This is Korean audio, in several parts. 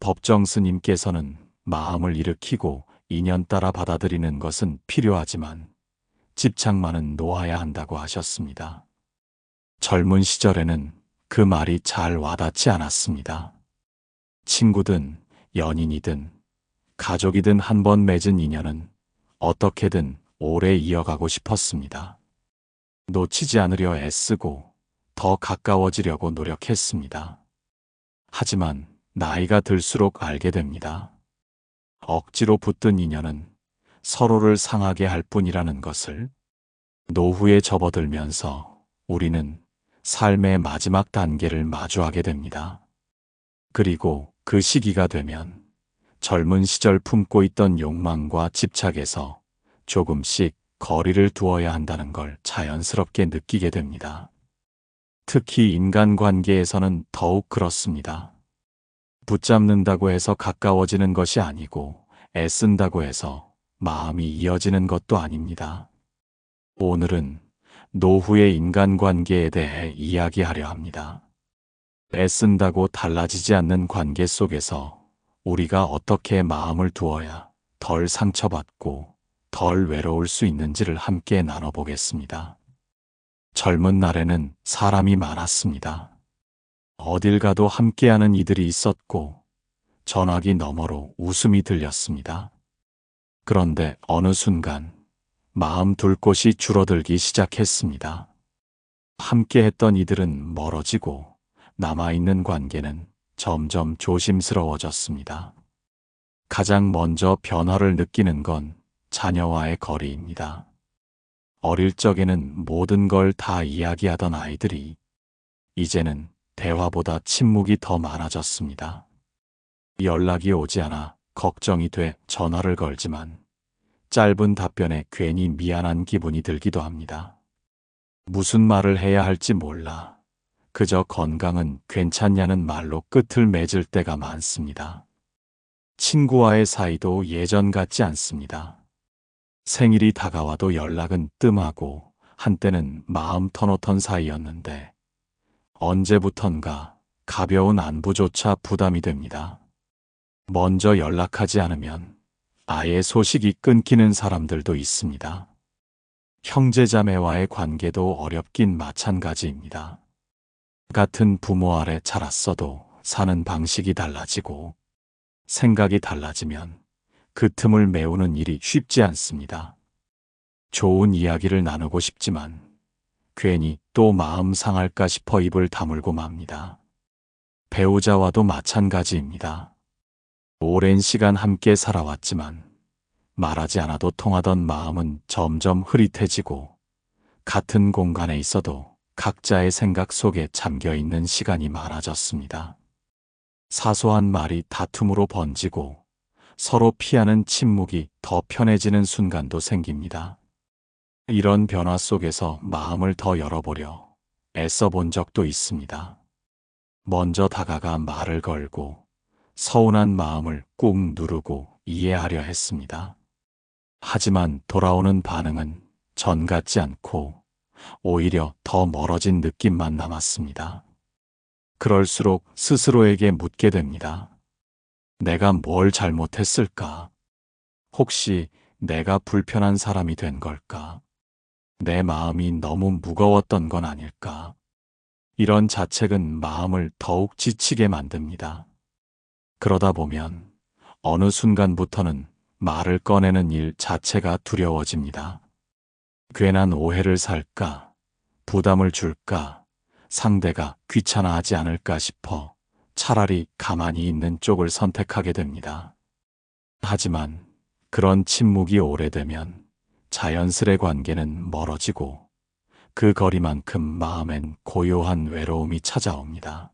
법정 스님께서는 마음을 일으키고 인연 따라 받아들이는 것은 필요하지만 집착만은 놓아야 한다고 하셨습니다. 젊은 시절에는 그 말이 잘 와닿지 않았습니다. 친구든 연인이든 가족이든 한 번 맺은 인연은 어떻게든 오래 이어가고 싶었습니다. 놓치지 않으려 애쓰고 더 가까워지려고 노력했습니다. 하지만 나이가 들수록 알게 됩니다. 억지로 붙든 인연은 서로를 상하게 할 뿐이라는 것을 노후에 접어들면서 우리는 삶의 마지막 단계를 마주하게 됩니다. 그리고 그 시기가 되면 젊은 시절 품고 있던 욕망과 집착에서 조금씩 거리를 두어야 한다는 걸 자연스럽게 느끼게 됩니다. 특히 인간관계에서는 더욱 그렇습니다. 붙잡는다고 해서 가까워지는 것이 아니고 애쓴다고 해서 마음이 이어지는 것도 아닙니다. 오늘은 노후의 인간관계에 대해 이야기하려 합니다. 애쓴다고 달라지지 않는 관계 속에서 우리가 어떻게 마음을 두어야 덜 상처받고 덜 외로울 수 있는지를 함께 나눠보겠습니다. 젊은 날에는 사람이 많았습니다. 어딜 가도 함께하는 이들이 있었고 전화기 너머로 웃음이 들렸습니다. 그런데 어느 순간 마음 둘 곳이 줄어들기 시작했습니다. 함께 했던 이들은 멀어지고 남아있는 관계는 점점 조심스러워졌습니다. 가장 먼저 변화를 느끼는 건 자녀와의 거리입니다. 어릴 적에는 모든 걸 다 이야기하던 아이들이 이제는 대화보다 침묵이 더 많아졌습니다. 연락이 오지 않아 걱정이 돼 전화를 걸지만 짧은 답변에 괜히 미안한 기분이 들기도 합니다. 무슨 말을 해야 할지 몰라. 그저 건강은 괜찮냐는 말로 끝을 맺을 때가 많습니다. 친구와의 사이도 예전 같지 않습니다. 생일이 다가와도 연락은 뜸하고 한때는 마음 터놓던 사이였는데 언제부턴가 가벼운 안부조차 부담이 됩니다. 먼저 연락하지 않으면 아예 소식이 끊기는 사람들도 있습니다. 형제자매와의 관계도 어렵긴 마찬가지입니다. 같은 부모 아래 자랐어도 사는 방식이 달라지고 생각이 달라지면 그 틈을 메우는 일이 쉽지 않습니다. 좋은 이야기를 나누고 싶지만 괜히 또 마음 상할까 싶어 입을 다물고 맙니다. 배우자와도 마찬가지입니다. 오랜 시간 함께 살아왔지만 말하지 않아도 통하던 마음은 점점 흐릿해지고 같은 공간에 있어도 각자의 생각 속에 잠겨 있는 시간이 많아졌습니다. 사소한 말이 다툼으로 번지고 서로 피하는 침묵이 더 편해지는 순간도 생깁니다. 이런 변화 속에서 마음을 더 열어보려 애써 본 적도 있습니다. 먼저 다가가 말을 걸고 서운한 마음을 꾹 누르고 이해하려 했습니다. 하지만 돌아오는 반응은 전 같지 않고 오히려 더 멀어진 느낌만 남았습니다. 그럴수록 스스로에게 묻게 됩니다. 내가 뭘 잘못했을까? 혹시 내가 불편한 사람이 된 걸까? 내 마음이 너무 무거웠던 건 아닐까? 이런 자책은 마음을 더욱 지치게 만듭니다. 그러다 보면 어느 순간부터는 말을 꺼내는 일 자체가 두려워집니다. 괜한 오해를 살까? 부담을 줄까? 상대가 귀찮아하지 않을까 싶어 차라리 가만히 있는 쪽을 선택하게 됩니다. 하지만 그런 침묵이 오래되면 자연스레 관계는 멀어지고 그 거리만큼 마음엔 고요한 외로움이 찾아옵니다.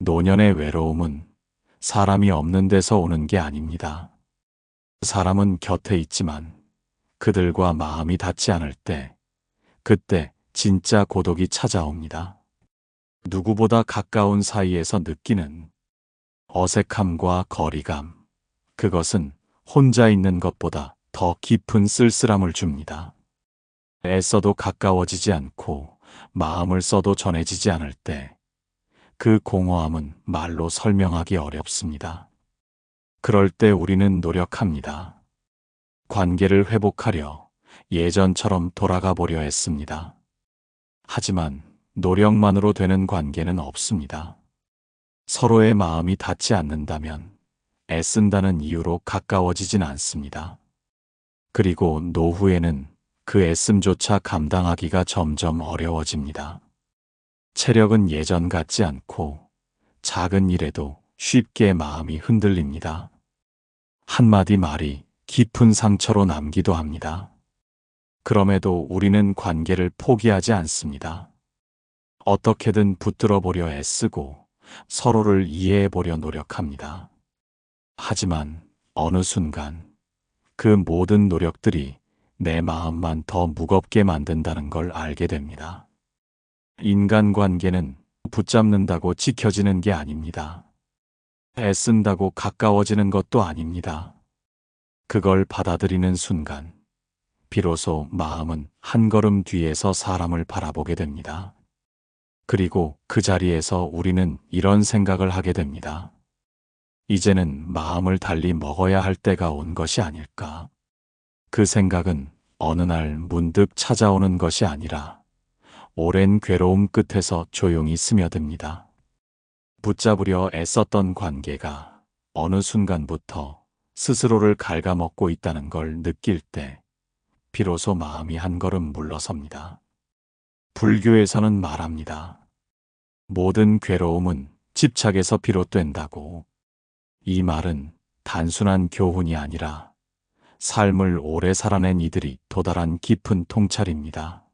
노년의 외로움은 사람이 없는 데서 오는 게 아닙니다. 사람은 곁에 있지만 그들과 마음이 닿지 않을 때, 그때 진짜 고독이 찾아옵니다. 누구보다 가까운 사이에서 느끼는 어색함과 거리감, 그것은 혼자 있는 것보다 더 깊은 쓸쓸함을 줍니다. 애써도 가까워지지 않고 마음을 써도 전해지지 않을 때, 그 공허함은 말로 설명하기 어렵습니다. 그럴 때 우리는 노력합니다. 관계를 회복하려 예전처럼 돌아가 보려 했습니다. 하지만 노력만으로 되는 관계는 없습니다. 서로의 마음이 닿지 않는다면 애쓴다는 이유로 가까워지진 않습니다. 그리고 노후에는 그 애씀조차 감당하기가 점점 어려워집니다. 체력은 예전 같지 않고 작은 일에도 쉽게 마음이 흔들립니다. 한마디 말이 깊은 상처로 남기도 합니다. 그럼에도 우리는 관계를 포기하지 않습니다. 어떻게든 붙들어 보려 애쓰고 서로를 이해해 보려 노력합니다. 하지만 어느 순간 그 모든 노력들이 내 마음만 더 무겁게 만든다는 걸 알게 됩니다. 인간관계는 붙잡는다고 지켜지는 게 아닙니다. 애쓴다고 가까워지는 것도 아닙니다. 그걸 받아들이는 순간, 비로소 마음은 한 걸음 뒤에서 사람을 바라보게 됩니다. 그리고 그 자리에서 우리는 이런 생각을 하게 됩니다. 이제는 마음을 달리 먹어야 할 때가 온 것이 아닐까. 그 생각은 어느 날 문득 찾아오는 것이 아니라 오랜 괴로움 끝에서 조용히 스며듭니다. 붙잡으려 애썼던 관계가 어느 순간부터 스스로를 갉아먹고 있다는 걸 느낄 때 비로소 마음이 한 걸음 물러섭니다. 불교에서는 말합니다. 모든 괴로움은 집착에서 비롯된다고. 이 말은 단순한 교훈이 아니라 삶을 오래 살아낸 이들이 도달한 깊은 통찰입니다.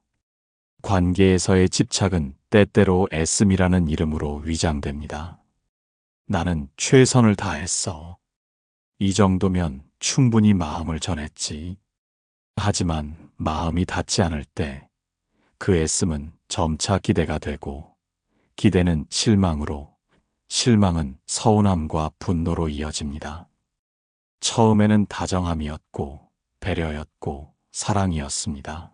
관계에서의 집착은 때때로 애씀이라는 이름으로 위장됩니다. 나는 최선을 다했어. 이 정도면 충분히 마음을 전했지. 하지만 마음이 닿지 않을 때 그 애씀은 점차 기대가 되고 기대는 실망으로 실망은 서운함과 분노로 이어집니다. 처음에는 다정함이었고 배려였고 사랑이었습니다.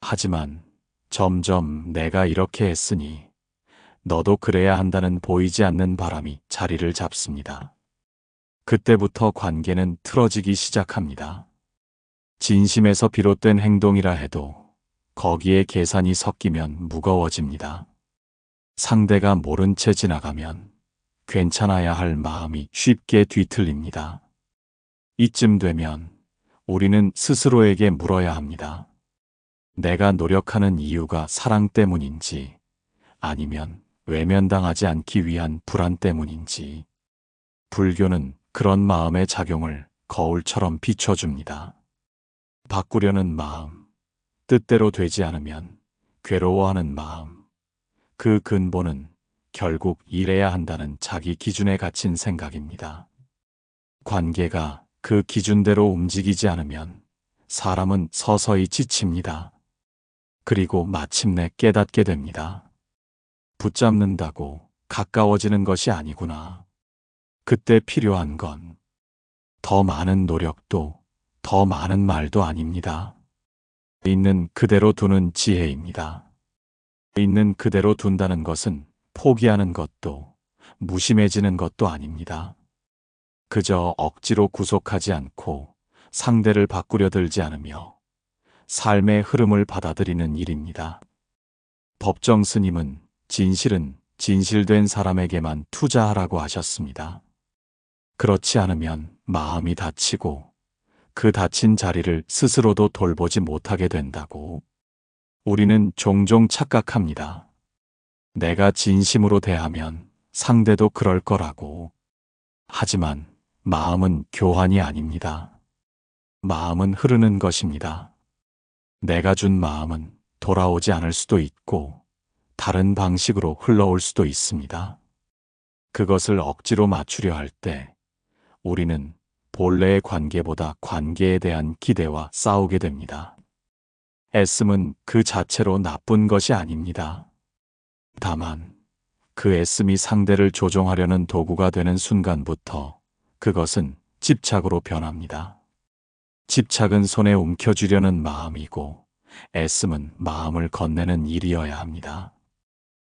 하지만 점점 내가 이렇게 했으니 너도 그래야 한다는 보이지 않는 바람이 자리를 잡습니다. 그때부터 관계는 틀어지기 시작합니다. 진심에서 비롯된 행동이라 해도 거기에 계산이 섞이면 무거워집니다. 상대가 모른 채 지나가면 괜찮아야 할 마음이 쉽게 뒤틀립니다. 이쯤 되면 우리는 스스로에게 물어야 합니다. 내가 노력하는 이유가 사랑 때문인지 아니면 외면당하지 않기 위한 불안 때문인지 불교는 그런 마음의 작용을 거울처럼 비춰줍니다. 바꾸려는 마음, 뜻대로 되지 않으면 괴로워하는 마음, 그 근본은 결국 일해야 한다는 자기 기준에 갇힌 생각입니다. 관계가 그 기준대로 움직이지 않으면 사람은 서서히 지칩니다. 그리고 마침내 깨닫게 됩니다. 붙잡는다고 가까워지는 것이 아니구나. 그때 필요한 건 더 많은 노력도 더 많은 말도 아닙니다. 있는 그대로 두는 지혜입니다. 있는 그대로 둔다는 것은 포기하는 것도 무심해지는 것도 아닙니다. 그저 억지로 구속하지 않고 상대를 바꾸려 들지 않으며 삶의 흐름을 받아들이는 일입니다. 법정 스님은 진실은 진실된 사람에게만 투자하라고 하셨습니다. 그렇지 않으면 마음이 다치고 그 다친 자리를 스스로도 돌보지 못하게 된다고 우리는 종종 착각합니다. 내가 진심으로 대하면 상대도 그럴 거라고. 하지만 마음은 교환이 아닙니다. 마음은 흐르는 것입니다. 내가 준 마음은 돌아오지 않을 수도 있고 다른 방식으로 흘러올 수도 있습니다. 그것을 억지로 맞추려 할 때 우리는 본래의 관계보다 관계에 대한 기대와 싸우게 됩니다. 애씀은 그 자체로 나쁜 것이 아닙니다. 다만 그 애씀이 상대를 조종하려는 도구가 되는 순간부터 그것은 집착으로 변합니다. 집착은 손에 움켜쥐려는 마음이고 애씀은 마음을 건네는 일이어야 합니다.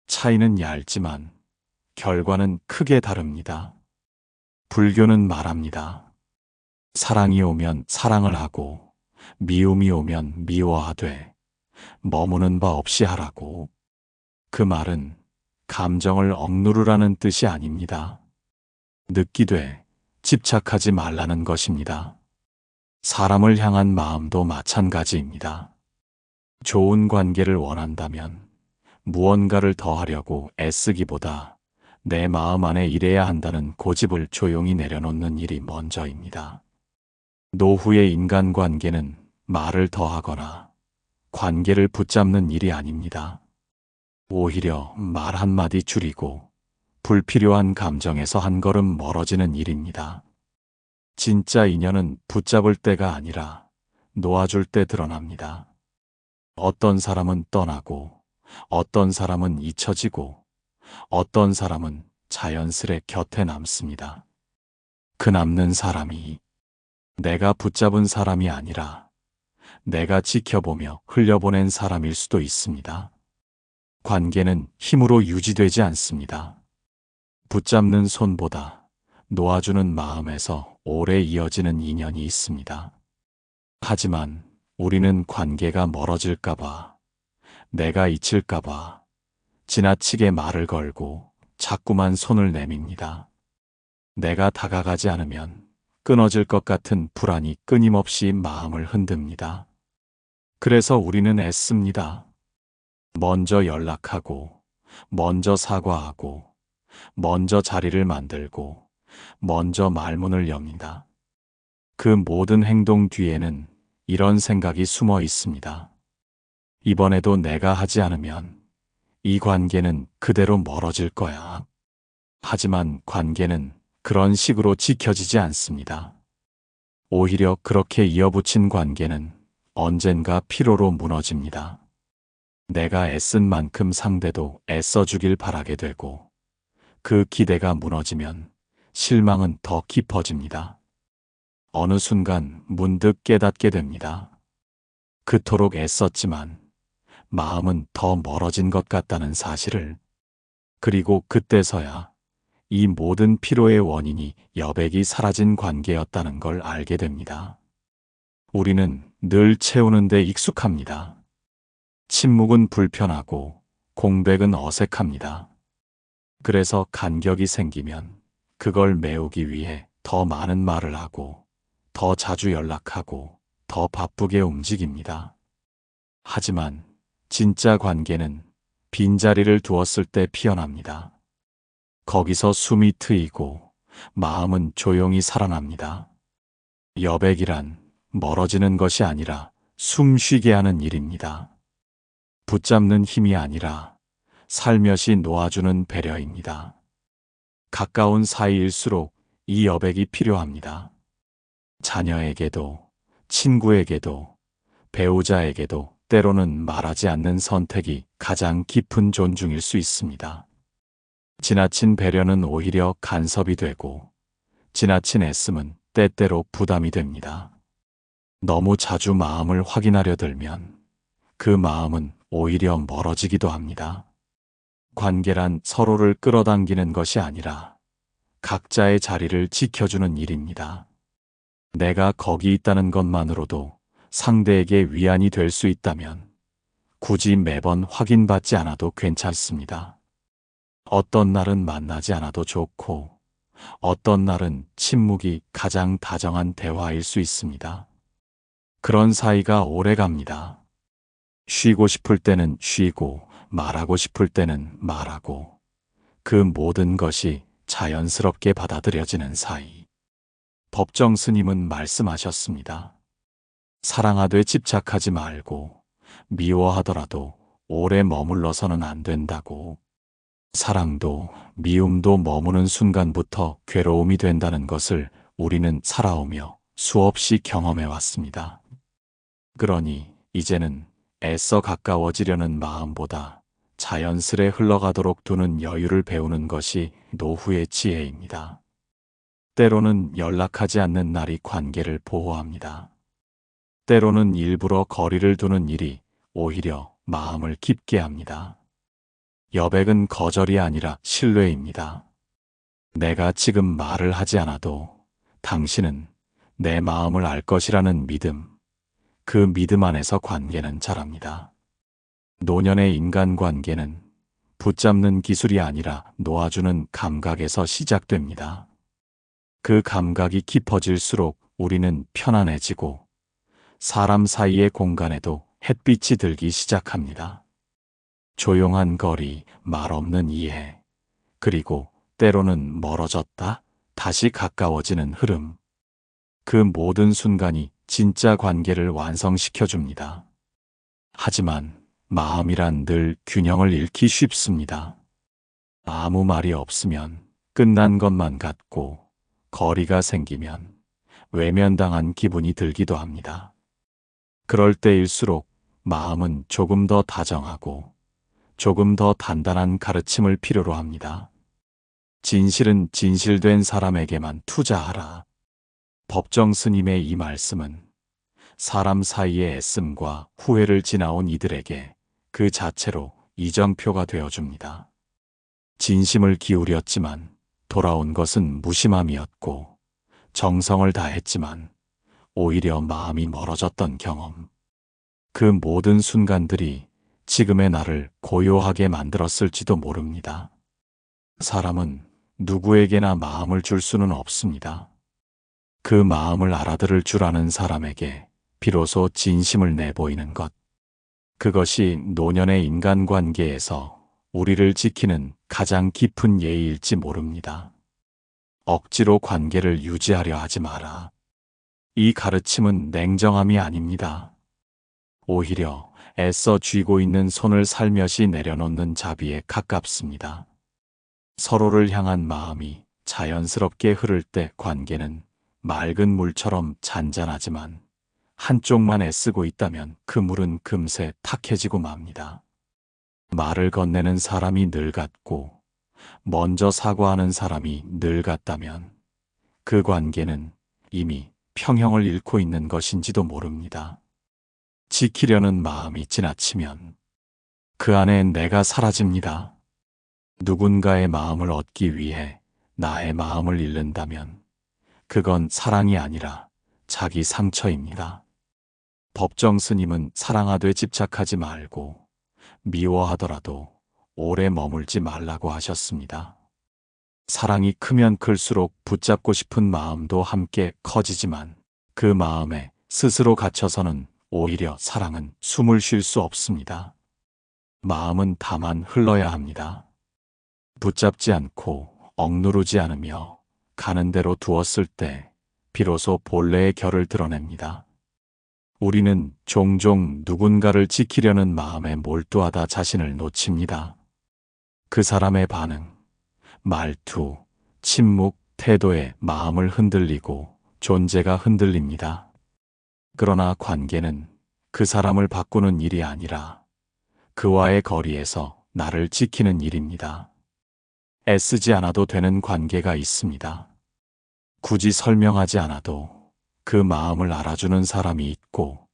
차이는 얇지만 결과는 크게 다릅니다. 불교는 말합니다. 사랑이 오면 사랑을 하고, 미움이 오면 미워하되, 머무는 바 없이 하라고. 그 말은 감정을 억누르라는 뜻이 아닙니다. 느끼되 집착하지 말라는 것입니다. 사람을 향한 마음도 마찬가지입니다. 좋은 관계를 원한다면 무언가를 더하려고 애쓰기보다 내 마음 안에 일해야 한다는 고집을 조용히 내려놓는 일이 먼저입니다. 노후의 인간관계는 말을 더하거나 관계를 붙잡는 일이 아닙니다. 오히려 말 한마디 줄이고 불필요한 감정에서 한 걸음 멀어지는 일입니다. 진짜 인연은 붙잡을 때가 아니라 놓아줄 때 드러납니다. 어떤 사람은 떠나고, 어떤 사람은 잊혀지고, 어떤 사람은 자연스레 곁에 남습니다. 그 남는 사람이 내가 붙잡은 사람이 아니라 내가 지켜보며 흘려보낸 사람일 수도 있습니다. 관계는 힘으로 유지되지 않습니다. 붙잡는 손보다 놓아주는 마음에서 오래 이어지는 인연이 있습니다. 하지만 우리는 관계가 멀어질까봐, 내가 잊힐까봐, 지나치게 말을 걸고 자꾸만 손을 내밉니다. 내가 다가가지 않으면 끊어질 것 같은 불안이 끊임없이 마음을 흔듭니다. 그래서 우리는 애씁니다. 먼저 연락하고, 먼저 사과하고, 먼저 자리를 만들고, 먼저 말문을 엽니다. 그 모든 행동 뒤에는 이런 생각이 숨어 있습니다. 이번에도 내가 하지 않으면 이 관계는 그대로 멀어질 거야. 하지만 관계는 그런 식으로 지켜지지 않습니다. 오히려 그렇게 이어붙인 관계는 언젠가 피로로 무너집니다. 내가 애쓴 만큼 상대도 애써주길 바라게 되고 그 기대가 무너지면 실망은 더 깊어집니다. 어느 순간 문득 깨닫게 됩니다. 그토록 애썼지만 마음은 더 멀어진 것 같다는 사실을 그리고 그때서야 이 모든 피로의 원인이 여백이 사라진 관계였다는 걸 알게 됩니다. 우리는 늘 채우는데 익숙합니다. 침묵은 불편하고 공백은 어색합니다. 그래서 간격이 생기면 그걸 메우기 위해 더 많은 말을 하고 더 자주 연락하고 더 바쁘게 움직입니다. 하지만 진짜 관계는 빈자리를 두었을 때 피어납니다. 거기서 숨이 트이고 마음은 조용히 살아납니다. 여백이란 멀어지는 것이 아니라 숨 쉬게 하는 일입니다. 붙잡는 힘이 아니라 살며시 놓아주는 배려입니다. 가까운 사이일수록 이 여백이 필요합니다. 자녀에게도, 친구에게도, 배우자에게도 때로는 말하지 않는 선택이 가장 깊은 존중일 수 있습니다. 지나친 배려는 오히려 간섭이 되고, 지나친 애씀은 때때로 부담이 됩니다. 너무 자주 마음을 확인하려 들면 그 마음은 오히려 멀어지기도 합니다. 관계란 서로를 끌어당기는 것이 아니라 각자의 자리를 지켜주는 일입니다. 내가 거기 있다는 것만으로도 상대에게 위안이 될 수 있다면 굳이 매번 확인받지 않아도 괜찮습니다. 어떤 날은 만나지 않아도 좋고 어떤 날은 침묵이 가장 다정한 대화일 수 있습니다. 그런 사이가 오래 갑니다. 쉬고 싶을 때는 쉬고 말하고 싶을 때는 말하고 그 모든 것이 자연스럽게 받아들여지는 사이. 법정 스님은 말씀하셨습니다. 사랑하되 집착하지 말고 미워하더라도 오래 머물러서는 안 된다고. 사랑도 미움도 머무는 순간부터 괴로움이 된다는 것을 우리는 살아오며 수없이 경험해 왔습니다. 그러니 이제는 애써 가까워지려는 마음보다 자연스레 흘러가도록 두는 여유를 배우는 것이 노후의 지혜입니다. 때로는 연락하지 않는 날이 관계를 보호합니다. 때로는 일부러 거리를 두는 일이 오히려 마음을 깊게 합니다. 여백은 거절이 아니라 신뢰입니다. 내가 지금 말을 하지 않아도 당신은 내 마음을 알 것이라는 믿음, 그 믿음 안에서 관계는 자랍니다. 노년의 인간관계는 붙잡는 기술이 아니라 놓아주는 감각에서 시작됩니다. 그 감각이 깊어질수록 우리는 편안해지고 사람 사이의 공간에도 햇빛이 들기 시작합니다. 조용한 거리, 말 없는 이해, 그리고 때로는 멀어졌다, 다시 가까워지는 흐름. 그 모든 순간이 진짜 관계를 완성시켜 줍니다. 하지만 마음이란 늘 균형을 잃기 쉽습니다. 아무 말이 없으면 끝난 것만 같고 거리가 생기면 외면당한 기분이 들기도 합니다. 그럴 때일수록 마음은 조금 더 다정하고 조금 더 단단한 가르침을 필요로 합니다. 진실은 진실된 사람에게만 투자하라. 법정 스님의 이 말씀은 사람 사이의 애씀과 후회를 지나온 이들에게 그 자체로 이정표가 되어줍니다. 진심을 기울였지만 돌아온 것은 무심함이었고 정성을 다했지만 오히려 마음이 멀어졌던 경험. 그 모든 순간들이 지금의 나를 고요하게 만들었을지도 모릅니다. 사람은 누구에게나 마음을 줄 수는 없습니다. 그 마음을 알아들을 줄 아는 사람에게 비로소 진심을 내보이는 것. 그것이 노년의 인간관계에서 우리를 지키는 가장 깊은 예의일지 모릅니다. 억지로 관계를 유지하려 하지 마라. 이 가르침은 냉정함이 아닙니다. 오히려 애써 쥐고 있는 손을 살며시 내려놓는 자비에 가깝습니다. 서로를 향한 마음이 자연스럽게 흐를 때 관계는 맑은 물처럼 잔잔하지만 한쪽만 애쓰고 있다면 그 물은 금세 탁해지고 맙니다. 말을 건네는 사람이 늙었고 먼저 사과하는 사람이 늙었다면 그 관계는 이미 평형을 잃고 있는 것인지도 모릅니다. 지키려는 마음이 지나치면 그 안에 내가 사라집니다. 누군가의 마음을 얻기 위해 나의 마음을 잃는다면 그건 사랑이 아니라 자기 상처입니다. 법정 스님은 사랑하되 집착하지 말고 미워하더라도 오래 머물지 말라고 하셨습니다. 사랑이 크면 클수록 붙잡고 싶은 마음도 함께 커지지만 그 마음에 스스로 갇혀서는 오히려 사랑은 숨을 쉴 수 없습니다. 마음은 다만 흘러야 합니다. 붙잡지 않고 억누르지 않으며 가는 대로 두었을 때 비로소 본래의 결을 드러냅니다. 우리는 종종 누군가를 지키려는 마음에 몰두하다 자신을 놓칩니다. 그 사람의 반응, 말투, 침묵, 태도에 마음을 흔들리고 존재가 흔들립니다. 그러나 관계는 그 사람을 바꾸는 일이 아니라 그와의 거리에서 나를 지키는 일입니다. 애쓰지 않아도 되는 관계가 있습니다. 굳이 설명하지 않아도 그 마음을 알아주는 사람이 있고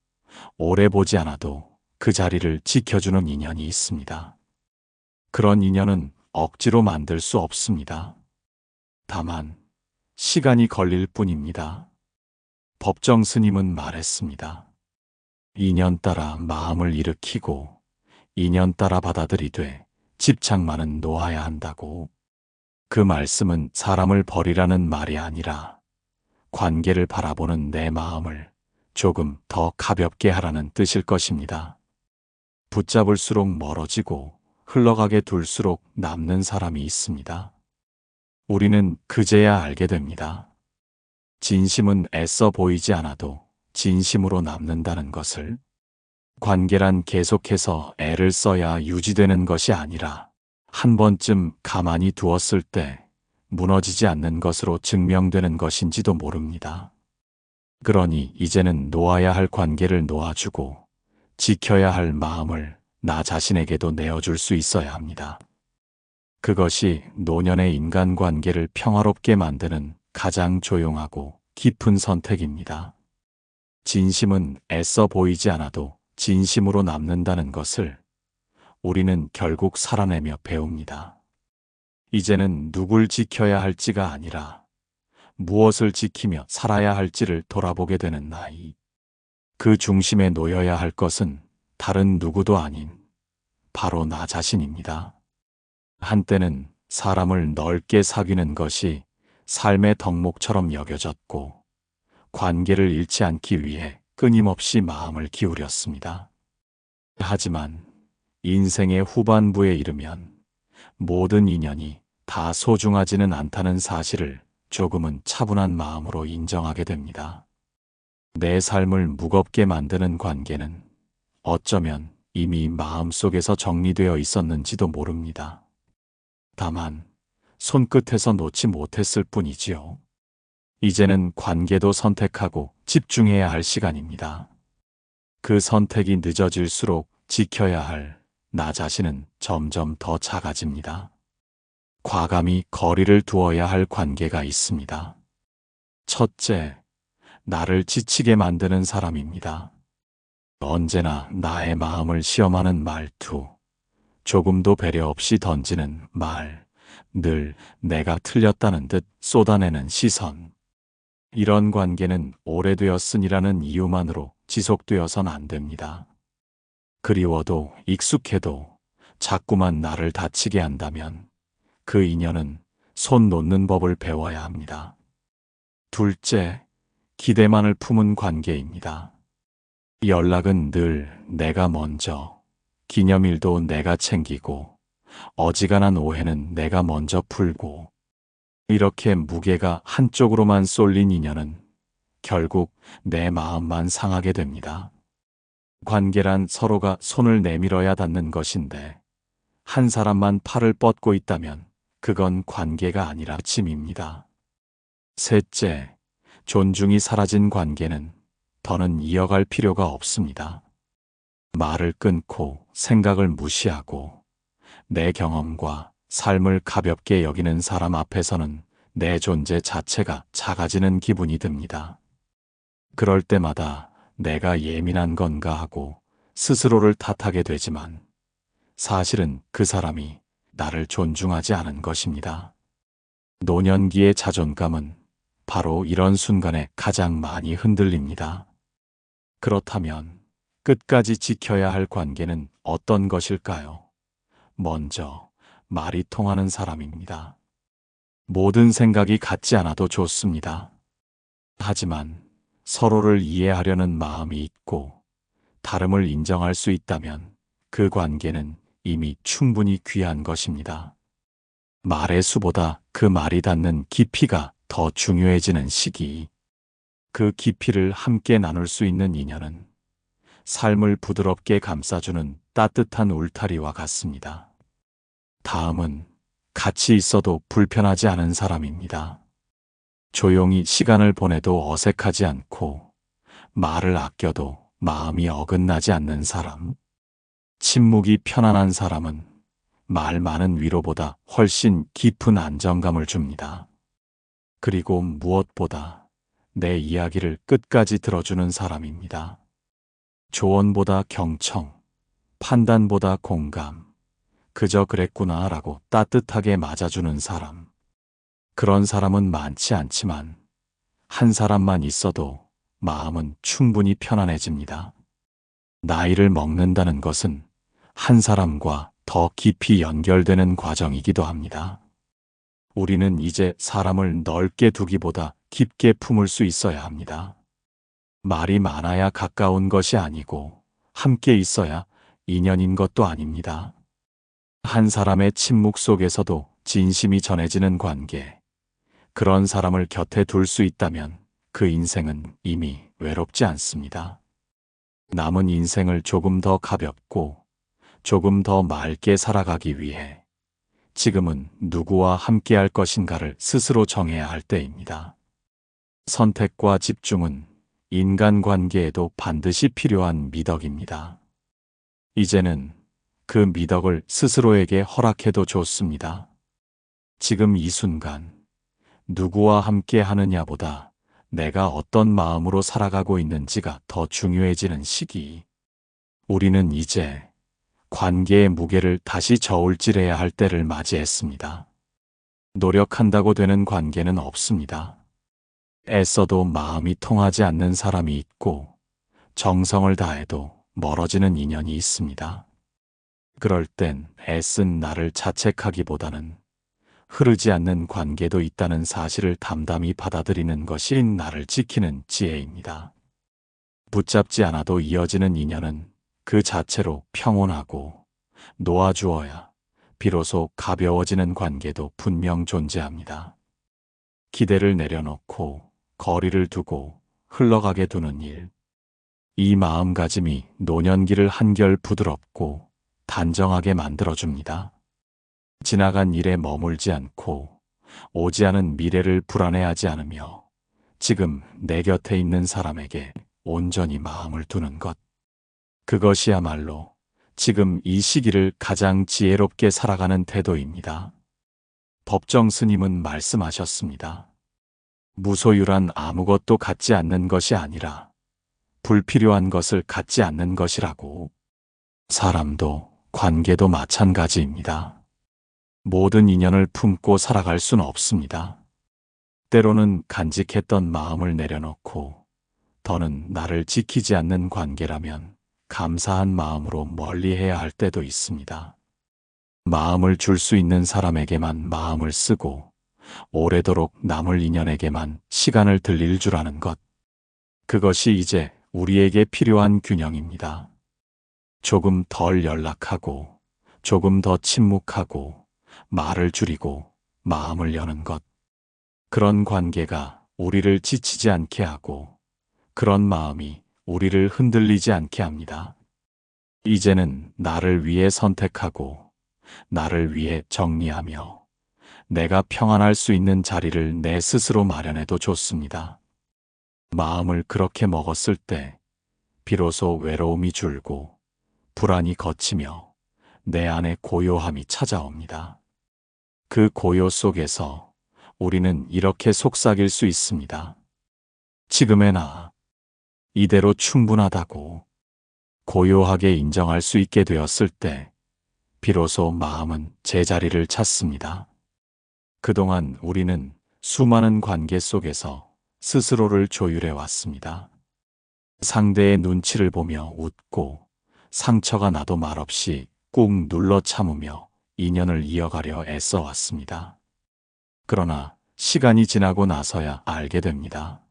오래 보지 않아도 그 자리를 지켜주는 인연이 있습니다. 그런 인연은 억지로 만들 수 없습니다. 다만 시간이 걸릴 뿐입니다. 법정 스님은 말했습니다. 인연 따라 마음을 일으키고 인연 따라 받아들이되 집착만은 놓아야 한다고. 그 말씀은 사람을 버리라는 말이 아니라 관계를 바라보는 내 마음을 조금 더 가볍게 하라는 뜻일 것입니다. 붙잡을수록 멀어지고 흘러가게 둘수록 남는 사람이 있습니다. 우리는 그제야 알게 됩니다. 진심은 애써 보이지 않아도 진심으로 남는다는 것을 관계란 계속해서 애를 써야 유지되는 것이 아니라 한 번쯤 가만히 두었을 때 무너지지 않는 것으로 증명되는 것인지도 모릅니다. 그러니 이제는 놓아야 할 관계를 놓아주고 지켜야 할 마음을 나 자신에게도 내어줄 수 있어야 합니다. 그것이 노년의 인간관계를 평화롭게 만드는 가장 조용하고 깊은 선택입니다. 진심은 애써 보이지 않아도 진심으로 남는다는 것을 우리는 결국 살아내며 배웁니다. 이제는 누굴 지켜야 할지가 아니라 무엇을 지키며 살아야 할지를 돌아보게 되는 나이. 그 중심에 놓여야 할 것은 다른 누구도 아닌 바로 나 자신입니다. 한때는 사람을 넓게 사귀는 것이 삶의 덕목처럼 여겨졌고 관계를 잃지 않기 위해 끊임없이 마음을 기울였습니다. 하지만 인생의 후반부에 이르면 모든 인연이 다 소중하지는 않다는 사실을 조금은 차분한 마음으로 인정하게 됩니다. 내 삶을 무겁게 만드는 관계는 어쩌면 이미 마음속에서 정리되어 있었는지도 모릅니다. 다만 손끝에서 놓지 못했을 뿐이지요. 이제는 관계도 선택하고 집중해야 할 시간입니다. 그 선택이 늦어질수록 지켜야 할 나 자신은 점점 더 작아집니다. 과감히 거리를 두어야 할 관계가 있습니다. 첫째, 나를 지치게 만드는 사람입니다. 언제나 나의 마음을 시험하는 말투, 조금도 배려 없이 던지는 말, 늘 내가 틀렸다는 듯 쏟아내는 시선. 이런 관계는 오래되었으니라는 이유만으로 지속되어선 안 됩니다. 그리워도 익숙해도 자꾸만 나를 다치게 한다면 그 인연은 손 놓는 법을 배워야 합니다. 둘째, 기대만을 품은 관계입니다. 연락은 늘 내가 먼저, 기념일도 내가 챙기고, 어지간한 오해는 내가 먼저 풀고, 이렇게 무게가 한쪽으로만 쏠린 인연은 결국 내 마음만 상하게 됩니다. 관계란 서로가 손을 내밀어야 닿는 것인데, 한 사람만 팔을 뻗고 있다면 그건 관계가 아니라 짐입니다. 셋째, 존중이 사라진 관계는 더는 이어갈 필요가 없습니다. 말을 끊고 생각을 무시하고 내 경험과 삶을 가볍게 여기는 사람 앞에서는 내 존재 자체가 작아지는 기분이 듭니다. 그럴 때마다 내가 예민한 건가 하고 스스로를 탓하게 되지만 사실은 그 사람이 나를 존중하지 않은 것입니다. 노년기의 자존감은 바로 이런 순간에 가장 많이 흔들립니다. 그렇다면 끝까지 지켜야 할 관계는 어떤 것일까요? 먼저 말이 통하는 사람입니다. 모든 생각이 같지 않아도 좋습니다. 하지만 서로를 이해하려는 마음이 있고 다름을 인정할 수 있다면 그 관계는 이미 충분히 귀한 것입니다. 말의 수보다 그 말이 닿는 깊이가 더 중요해지는 시기. 그 깊이를 함께 나눌 수 있는 인연은 삶을 부드럽게 감싸주는 따뜻한 울타리와 같습니다. 다음은 같이 있어도 불편하지 않은 사람입니다. 조용히 시간을 보내도 어색하지 않고 말을 아껴도 마음이 어긋나지 않는 사람. 침묵이 편안한 사람은 말 많은 위로보다 훨씬 깊은 안정감을 줍니다. 그리고 무엇보다 내 이야기를 끝까지 들어주는 사람입니다. 조언보다 경청, 판단보다 공감, 그저 그랬구나 라고 따뜻하게 맞아주는 사람. 그런 사람은 많지 않지만 한 사람만 있어도 마음은 충분히 편안해집니다. 나이를 먹는다는 것은 한 사람과 더 깊이 연결되는 과정이기도 합니다. 우리는 이제 사람을 넓게 두기보다 깊게 품을 수 있어야 합니다. 말이 많아야 가까운 것이 아니고 함께 있어야 인연인 것도 아닙니다. 한 사람의 침묵 속에서도 진심이 전해지는 관계. 그런 사람을 곁에 둘 수 있다면 그 인생은 이미 외롭지 않습니다. 남은 인생을 조금 더 가볍고 조금 더 맑게 살아가기 위해 지금은 누구와 함께 할 것인가를 스스로 정해야 할 때입니다. 선택과 집중은 인간관계에도 반드시 필요한 미덕입니다. 이제는 그 미덕을 스스로에게 허락해도 좋습니다. 지금 이 순간 누구와 함께 하느냐보다 내가 어떤 마음으로 살아가고 있는지가 더 중요해지는 시기. 우리는 이제 관계의 무게를 다시 저울질해야 할 때를 맞이했습니다. 노력한다고 되는 관계는 없습니다. 애써도 마음이 통하지 않는 사람이 있고 정성을 다해도 멀어지는 인연이 있습니다. 그럴 땐 애쓴 나를 자책하기보다는 흐르지 않는 관계도 있다는 사실을 담담히 받아들이는 것이 나를 지키는 지혜입니다. 붙잡지 않아도 이어지는 인연은 그 자체로 평온하고 놓아주어야 비로소 가벼워지는 관계도 분명 존재합니다. 기대를 내려놓고 거리를 두고 흘러가게 두는 일. 이 마음가짐이 노년기를 한결 부드럽고 단정하게 만들어줍니다. 지나간 일에 머물지 않고 오지 않은 미래를 불안해하지 않으며 지금 내 곁에 있는 사람에게 온전히 마음을 두는 것. 그것이야말로 지금 이 시기를 가장 지혜롭게 살아가는 태도입니다. 법정 스님은 말씀하셨습니다. 무소유란 아무것도 갖지 않는 것이 아니라 불필요한 것을 갖지 않는 것이라고. 사람도 관계도 마찬가지입니다. 모든 인연을 품고 살아갈 수는 없습니다. 때로는 간직했던 마음을 내려놓고 더는 나를 지키지 않는 관계라면 감사한 마음으로 멀리해야 할 때도 있습니다. 마음을 줄 수 있는 사람에게만 마음을 쓰고 오래도록 남을 인연에게만 시간을 들릴 줄 아는 것. 그것이 이제 우리에게 필요한 균형입니다. 조금 덜 연락하고, 조금 더 침묵하고, 말을 줄이고, 마음을 여는 것. 그런 관계가 우리를 지치지 않게 하고, 그런 마음이 우리를 흔들리지 않게 합니다. 이제는 나를 위해 선택하고, 나를 위해 정리하며, 내가 평안할 수 있는 자리를 내 스스로 마련해도 좋습니다. 마음을 그렇게 먹었을 때 비로소 외로움이 줄고 불안이 걷히며 내 안에 고요함이 찾아옵니다. 그 고요 속에서 우리는 이렇게 속삭일 수 있습니다. 지금의 나, 이대로 충분하다고 고요하게 인정할 수 있게 되었을 때 비로소 마음은 제자리를 찾습니다. 그동안 우리는 수많은 관계 속에서 스스로를 조율해 왔습니다. 상대의 눈치를 보며 웃고 상처가 나도 말없이 꾹 눌러 참으며 인연을 이어가려 애써 왔습니다. 그러나 시간이 지나고 나서야 알게 됩니다.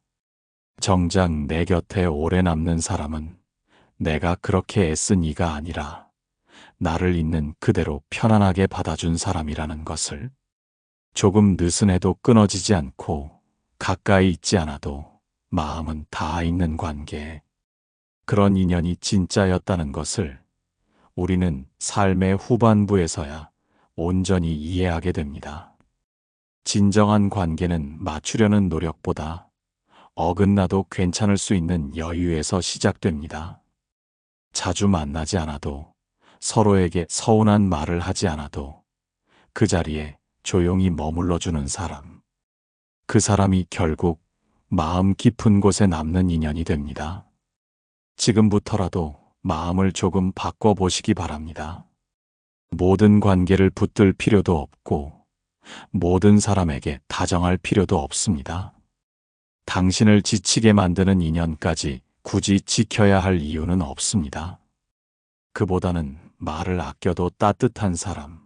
정작 내 곁에 오래 남는 사람은 내가 그렇게 애쓴 이가 아니라 나를 있는 그대로 편안하게 받아준 사람이라는 것을 조금 느슨해도 끊어지지 않고 가까이 있지 않아도 마음은 다 있는 관계. 그런 인연이 진짜였다는 것을 우리는 삶의 후반부에서야 온전히 이해하게 됩니다. 진정한 관계는 맞추려는 노력보다 어긋나도 괜찮을 수 있는 여유에서 시작됩니다. 자주 만나지 않아도 서로에게 서운한 말을 하지 않아도 그 자리에 조용히 머물러주는 사람. 그 사람이 결국 마음 깊은 곳에 남는 인연이 됩니다. 지금부터라도 마음을 조금 바꿔보시기 바랍니다. 모든 관계를 붙들 필요도 없고 모든 사람에게 다정할 필요도 없습니다. 당신을 지치게 만드는 인연까지 굳이 지켜야 할 이유는 없습니다. 그보다는 말을 아껴도 따뜻한 사람,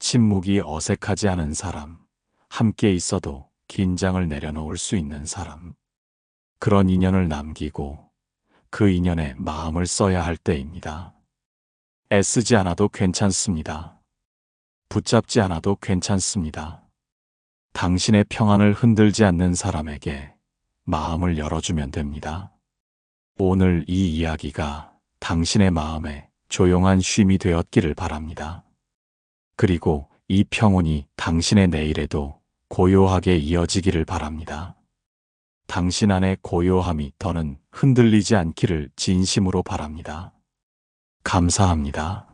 침묵이 어색하지 않은 사람, 함께 있어도 긴장을 내려놓을 수 있는 사람. 그런 인연을 남기고 그 인연에 마음을 써야 할 때입니다. 애쓰지 않아도 괜찮습니다. 붙잡지 않아도 괜찮습니다. 당신의 평안을 흔들지 않는 사람에게 마음을 열어주면 됩니다. 오늘 이 이야기가 당신의 마음에 조용한 쉼이 되었기를 바랍니다. 그리고 이 평온이 당신의 내일에도 고요하게 이어지기를 바랍니다. 당신 안의 고요함이 더는 흔들리지 않기를 진심으로 바랍니다. 감사합니다.